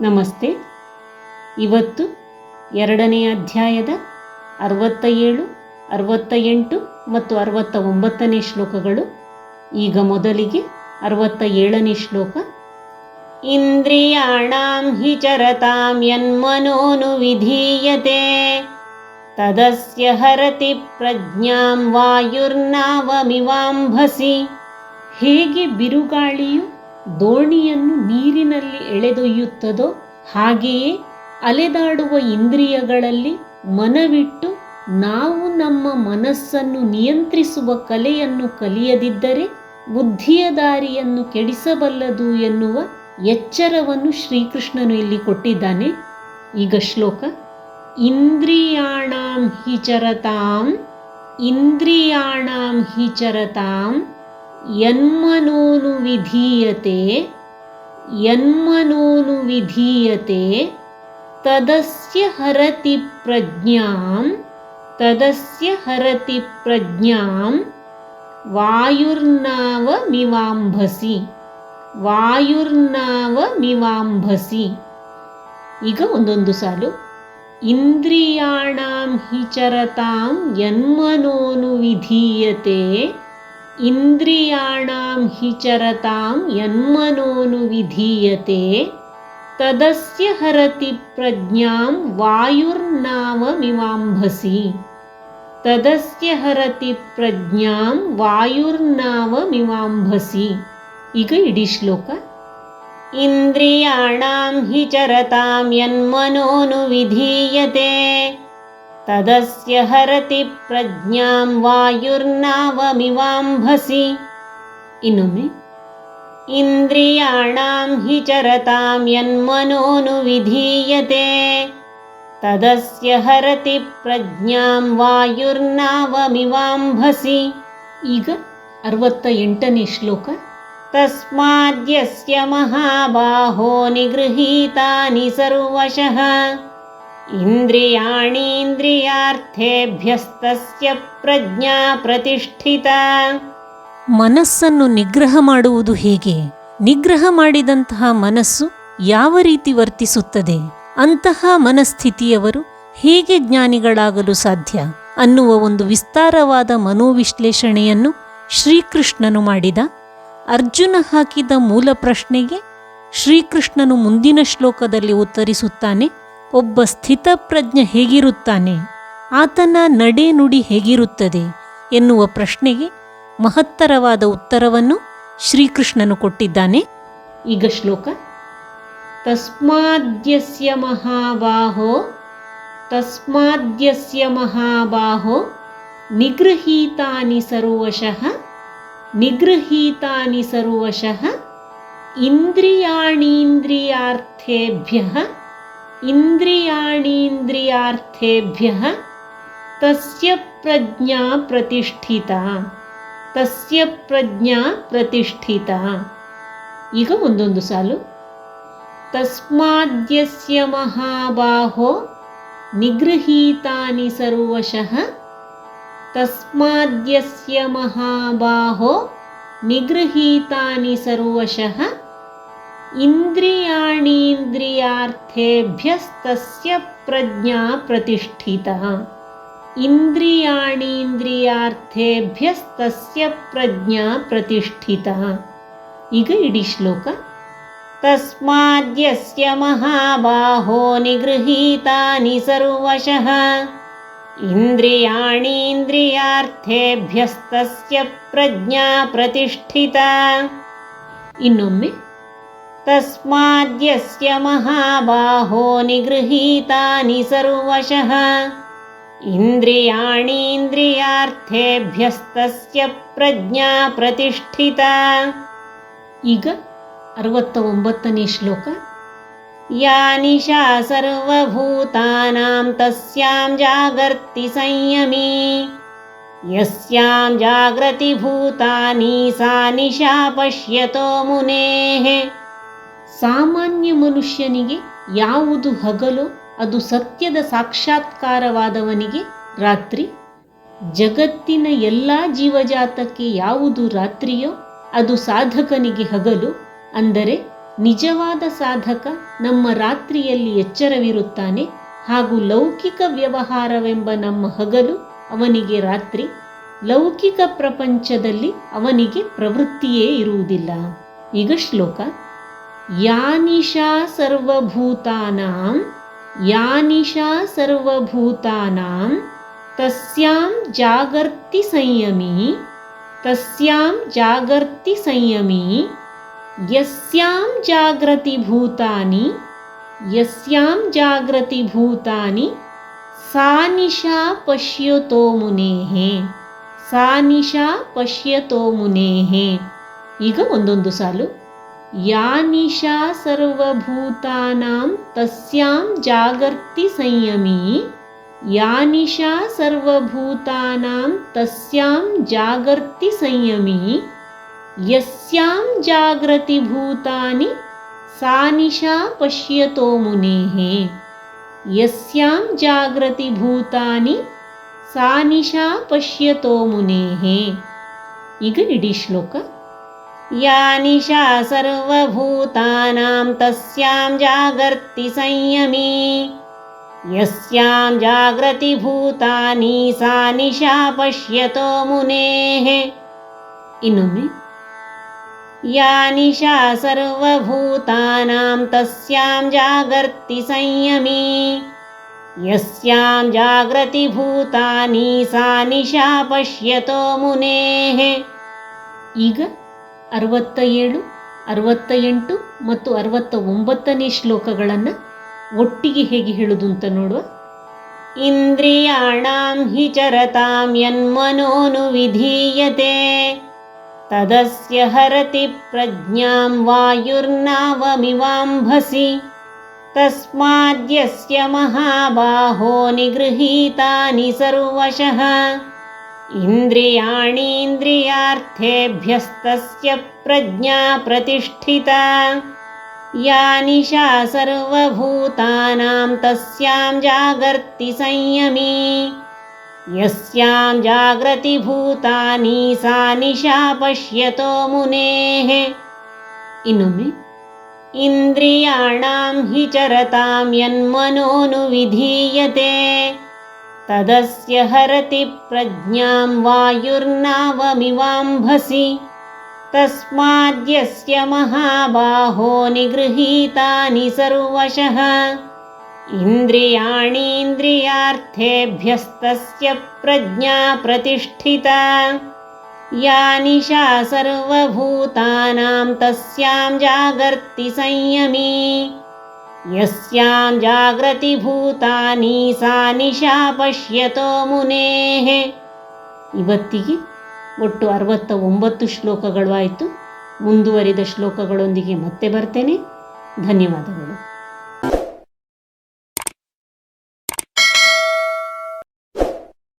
ನಮಸ್ತೆ. ಇವತ್ತು ಎರಡನೇ ಅಧ್ಯಾಯದ ಅರವತ್ತ ಏಳು ಅರವತ್ತ ಎಂಟು ಮತ್ತು ಅರವತ್ತ ಒಂಬತ್ತನೇ ಶ್ಲೋಕಗಳು. ಈಗ ಮೊದಲಿಗೆ ಅರವತ್ತ ಏಳನೇ ಶ್ಲೋಕ. ಇಂದ್ರಿಯಾಣಾಂ ಹಿ ಚರತಾಂ ಯನ್ಮನೋನು ವಿಧೀಯತೆ. ತದಸ್ಯ ಹರತಿ ಪ್ರಜ್ಞಾಂ ವಾಯುರ್ನಾವಮಿವಾಂಭಸಿ. ಹೇಗೆ ಬಿರುಗಾಳಿಯು ದೋಣಿಯನ್ನು ನೀರಿನಲ್ಲಿ ಎಳೆದೊಯ್ಯುತ್ತದೋ ಹಾಗೆಯೇ ಅಲೆದಾಡುವ ಇಂದ್ರಿಯಗಳಲ್ಲಿ ಮನವಿಟ್ಟು ನಾವು ನಮ್ಮ ಮನಸ್ಸನ್ನು ನಿಯಂತ್ರಿಸುವ ಕಲೆಯನ್ನು ಕಲಿಯದಿದ್ದರೆ ಬುದ್ಧಿಯ ದಾರಿಯನ್ನು ಕೆಡಿಸಬಲ್ಲದು ಎನ್ನುವ ಎಚ್ಚರವನ್ನು ಶ್ರೀಕೃಷ್ಣನು ಇಲ್ಲಿ ಕೊಟ್ಟಿದ್ದಾನೆ. ಈಗ ಶ್ಲೋಕ, ಇಂದ್ರಿಯಾಣಾಂ ಹಿ ಚರತಾಂ, ಇಂದ್ರಿಯಾಣಾಂ ಹಿ ಚರತಾಂ ಯನ್ಮನೋನು ವಿಧೀಯತೆ ಯನ್ಮನೋನು ವಿಧೀಯತೆ ತದಸ್ಯ ಹರತಿ ಪ್ರಜ್ಞಾಂ ತದಸ್ಯ ಹರತಿ ಪ್ರಜ್ಞಾಂ ವಾಯುರ್ನಾವ ಮಿವಾಂಭಸಿ ವಾಯುರ್ನಾವ ಮಿವಾಂಭಸಿ ಈಗ ಒಂದೊಂದು ಸಾಲು ಇಂದ್ರಿಯಾಣಾಂ ಹಿ ಚರತಾಂ ಯನ್ಮನೋನು ವಿಧೀಯತೆ इन्द्रियाणां हि चरतां यन्मनोनुविधीयते तदस्य हरति प्रज्ञां वायुर्नाममिमाम्भसि तदस्य हरति प्रज्ञां वायुर्नाममिमाम्भसि इह इडिश्लोक इन्द्रियाणां हि चरतां यन्मनोनुविधीयते ತದಸ್ಯ ಹರತಿ ಪ್ರಜ್ಞಾಂ ವಾಯುರ್ನಾವಮಿವಾಂಭಸಿ ಇನ್ನೊಮ್ಮೆ ಇಂದ್ರಿಯಾಣಾಂ ಹಿ ಚರತಾಂ ಯನ್ಮನೋನು ವಿಧೀಯತೆ ತದಸ್ಯ ಹರತಿ ಪ್ರಜ್ಞಾಂ ವಾಯುರ್ನಾವಮಿವಾಂಭಸಿ ಈಗ ಅರವತ್ತ ಎಂಟನೇ ಶ್ಲೋಕ ತಸ್ಮಾದ್ಯಸ್ಯ ಮಹಾಬಾಹೋ ನಿಗೃಹೀತಾನಿ ಸರ್ವಶಃ ಇಂದ್ರಿಯಾಣೀಂದ್ರಿಯಾರ್ಥೇಭ್ಯಸ್ತಸ್ಯ ಪ್ರಜ್ಞಾ ಪ್ರತಿಷ್ಠಿತ. ಮನಸ್ಸನ್ನು ನಿಗ್ರಹ ಮಾಡುವುದು ಹೇಗೆ? ನಿಗ್ರಹ ಮಾಡಿದಂತಹ ಮನಸ್ಸು ಯಾವ ರೀತಿ ವರ್ತಿಸುತ್ತದೆ? ಅಂತಹ ಮನಸ್ಥಿತಿಯವರು ಹೇಗೆ ಜ್ಞಾನಿಗಳಾಗಲು ಸಾಧ್ಯ? ಅನ್ನುವ ಒಂದು ವಿಸ್ತಾರವಾದ ಮನೋವಿಶ್ಲೇಷಣೆಯನ್ನು ಶ್ರೀಕೃಷ್ಣನು ಮಾಡಿದ. ಅರ್ಜುನ ಹಾಕಿದ ಮೂಲ ಪ್ರಶ್ನೆಗೆ ಶ್ರೀಕೃಷ್ಣನು ಮುಂದಿನ ಶ್ಲೋಕದಲ್ಲಿ ಉತ್ತರಿಸುತ್ತಾನೆ. ಒಬ್ಬ ಸ್ಥಿತಪ್ರಜ್ಞ ಹೇಗಿರುತ್ತಾನೆ? ಆತನ ನಡೆ ನುಡಿ ಹೇಗಿರುತ್ತದೆ ಎನ್ನುವ ಪ್ರಶ್ನೆಗೆ ಮಹತ್ತರವಾದ ಉತ್ತರವನ್ನು ಶ್ರೀಕೃಷ್ಣನು ಕೊಟ್ಟಿದ್ದಾನೆ. ಈಗ ಶ್ಲೋಕ. ತಸ್ಮಾದ್ಯಸ್ಯ ಮಹಾಬಾಹೋ ತಸ್ಮಾದ್ಯಸ್ಯ ಮಹಾಬಾಹೋ, ನಿಗೃಹೀತಾನಿ ಸರ್ವಶಃ ನಿಗೃಹೀತಾನಿ ಸರ್ವಶಃ, ಇಂದ್ರಿಯಾಣೀಂದ್ರಿಯಾರ್ಥೇಭ್ಯಃ ಇಂದ್ರಿಯಾಣೀಂದ್ರಿಯಾರ್ಥೇಭ್ಯಃ ತಸ್ಯ ಪ್ರಜ್ಞಾ ಪ್ರತಿಷ್ಠಿತಾ, ತಸ್ಯ ಪ್ರಜ್ಞಾ ಪ್ರತಿಷ್ಠಿತ. ಈಗ ಒಂದೊಂದು ಸಾಲು. ತಸ್ಮಾದ್ಯಸ್ಯ ಮಹಾಬಾಹೋ ನಿಗೃಹೀತಾನಿ ಸರ್ವಶಃ. ತಸ್ಮಾದ್ಯಸ್ಯ ಮಹಾಬಾಹೋ ನಿಗೃಹೀತಾನಿ ಸರ್ವಶಃ. ಇಂದ್ರಿಯಾಣೀಂದ್ರಿಯಾರ್ಥೇಭ್ಯಸ್ತಸ್ಯ ಪ್ರಜ್ಞಾ ಪ್ರತಿಷ್ಠಿತ ಇಂದ್ರಿಯಾಣೀಂದ್ರಿಯಾರ್ಥೇಭ್ಯಸ್ತಸ್ಯ ಪ್ರಜ್ಞಾ ಪ್ರತಿಷ್ಠಿತ ಈಗ ಇಡೀ ಶ್ಲೋಕ ತಸ್ಮಾದ್ಯಸ್ಯ ಮಹಾಬಾಹೋ ನಿಗೃಹೀತಾನಿ ಸರ್ವಶಃ ಇಂದ್ರಿಯಾಣೀಂದ್ರಿಯಾರ್ಥೇಭ್ಯಸ್ತಸ್ಯ ಪ್ರಜ್ಞಾ ಪ್ರತಿಷ್ಠಿತ ಇನ್ನೊಮ್ಮೆ ತಸ್ಮಾದ್ಯಸ್ಯ ಮಹಾಬಾಹೋ ನಿಗೃಹೀತಾನಿ ಸರ್ವಶಃ ಇಂದ್ರಿಯಾಣೀಂದ್ರಿಯಾರ್ಥೇಭ್ಯಸ್ತಸ್ಯ ಪ್ರಜ್ಞಾ ಪ್ರತಿಷ್ಠಿತ ಈಗ ಅರವತ್ತ ಒಂಬತ್ತನೇ ಶ್ಲೋಕ ಯಾ ನಿಶಾ ಸರ್ವಭೂತಾನಾಂ ತಸ್ಯಾಂ ಜಾಗರ್ತಿ ಸಂಯಮಿ ಯಸ್ಯಾಂ ಜಾಗೃತಿ ಭೂತಾನಿ ಸಾ ನಿಶಾ ಪಶ್ಯತೋ ಮುನೇಃ ಸಾಮಾನ್ಯ ಮನುಷ್ಯನಿಗೆ ಯಾವುದು ಹಗಲು, ಅದು ಸತ್ಯದ ಸಾಕ್ಷಾತ್ಕಾರವಾದವನಿಗೆ ರಾತ್ರಿ. ಜಗತ್ತಿನ ಎಲ್ಲ ಜೀವಜಾತಕ್ಕೆ ಯಾವುದು ರಾತ್ರಿಯೋ, ಅದು ಸಾಧಕನಿಗೆ ಹಗಲು, ಅಂದರೆ ನಿಜವಾದ ಸಾಧಕ ನಮ್ಮ ರಾತ್ರಿಯಲ್ಲಿ ಎಚ್ಚರವಿರುತ್ತಾನೆ, ಹಾಗೂ ಲೌಕಿಕ ವ್ಯವಹಾರವೆಂಬ ನಮ್ಮ ಹಗಲು ಅವನಿಗೆ ರಾತ್ರಿ. ಲೌಕಿಕ ಪ್ರಪಂಚದಲ್ಲಿ ಅವನಿಗೆ ಪ್ರವೃತ್ತಿಯೇ ಇರುವುದಿಲ್ಲ. ಈಗ ಶ್ಲೋಕ ಯಾನಿಶಾ ಸರ್ವಭೂತಾನಾಂ ಯಾನಿಶಾ ಸರ್ವಭೂತಾನಾಂ ತಸ್ಯಾಂ ಜಾಗರ್ತಿ ಸಂಯಮಿ ತಸ್ಯಾಂ ಜಾಗರ್ತಿ ಸಂಯಮಿ ಯಸ್ಯಾಂ ಜಾಗ್ರತಿ ಭೂತಾನಿ ಯಸ್ಯಾಂ ಜಾಗ್ರತಿ ಭೂತಾನಿ ಸಾ ನಿಶಾ ಪಶ್ಯತೋ ಮುನೇಃ ಸಾ ನಿಶಾ ಪಶ್ಯತೋ ಮುನೇಃ ಈಗ ಒಂದೊಂದು ಸಾಲು ಯಾ ನಿಶಾ ಸರ್ವಭೂತಾನಾಂ ತಸ್ಯಾಂ ಜಾಗರ್ತಿ ಸಂಯಮಿ ಯಾ ನಿಶಾ ಸರ್ವಭೂತಾನಾಂ ತಸ್ಯಾಂ ಜಾಗರ್ತಿ ಸಂಯಮಿ ಯಸ್ಯಾಂ ಜಾಗ್ರತಿ ಭೂತಾನಿ ಸಾ ನಿಶಾ ಪಶ್ಯತೋ ಮುನೇಃ ಯಸ್ಯಾಂ ಜಾಗ್ರತಿ ಭೂತಾನಿ ಸಾ ನಿಶಾ ಪಶ್ಯತೋ ಮುನೇಃ ಈಗ ಇಡೀ ಶ್ಲೋಕ या निशा सर्वभूतानां तस्यां जागर्ति संयमी। यस्यां जागृतिभूतानि सा निशा पश्यतो मुनेः। इनमें या निशा सर्वभूतानां तस्यां जागर्ति संयमी। यस्यां जागृतिभूतानि सा निशा पश्यतो मुनेः। ಈಗ ಅರವತ್ತ ಏಳು ಅರವತ್ತ ಎಂಟು ಮತ್ತು ಅರವತ್ತ ಒಂಬತ್ತನೇ ಶ್ಲೋಕಗಳನ್ನು ಒಟ್ಟಿಗೆ ಹೇಗೆ ಹೇಳುದು ಅಂತ ನೋಡುವ? ಇಂದ್ರಿಯಾಣಾಂ ಹಿ ಚರತಾಂ ಯನ್ಮನೋನು ವಿಧೀಯತೆ, ತದಸ್ಯ ಹರತಿ ಪ್ರಜ್ಞಾಂ ವಾಯುರ್ನಾವಮಿವಾಂಭಸಿ, ತಸ್ಮಾದ್ಯಸ್ಯ ಮಹಾಬಾಹೋ ನಿಗೃಹೀತಾನಿ ಸರ್ವಶಃ. इन्द्रियाणीन्द्रियार्थेभ्यस्तस्य प्रज्ञा प्रतिष्ठिता। या निशा सर्वभूतानां तस्यां जागर्ति संयमी। यस्यां जागर्तिभूतानि सा निशा पश्यतो मुनेः। इनु इन्द्रियाणां हि चरतां यन्मनोनुविधीयते तदस्य हरति प्रज्ञां वायुर्नावमिवाम्भसि। तस्माद्यस्य महाबाहो निगृहीतानि सर्वशः। इन्द्रियाणीन्द्रियार्थेभ्यस्तस्य प्रज्ञा प्रतिष्ठिता। या निशा सर्वभूतानां तस्यां जागर्ति संयमी। यस्यां जाग्रति ಭೂತಾನಿ ಸಾ ನಿಶಾ ಪಶ್ಯತೋ ಮುನೇಃ ಇವತ್ತಿಗೆ ಒಟ್ಟು ಅರವತ್ತ ಒಂಬತ್ತು ಶ್ಲೋಕಗಳು ಆಯಿತು ಮುಂದುವರಿದ ಶ್ಲೋಕಗಳೊಂದಿಗೆ ಮತ್ತೆ ಬರ್ತೇನೆ ಧನ್ಯವಾದಗಳು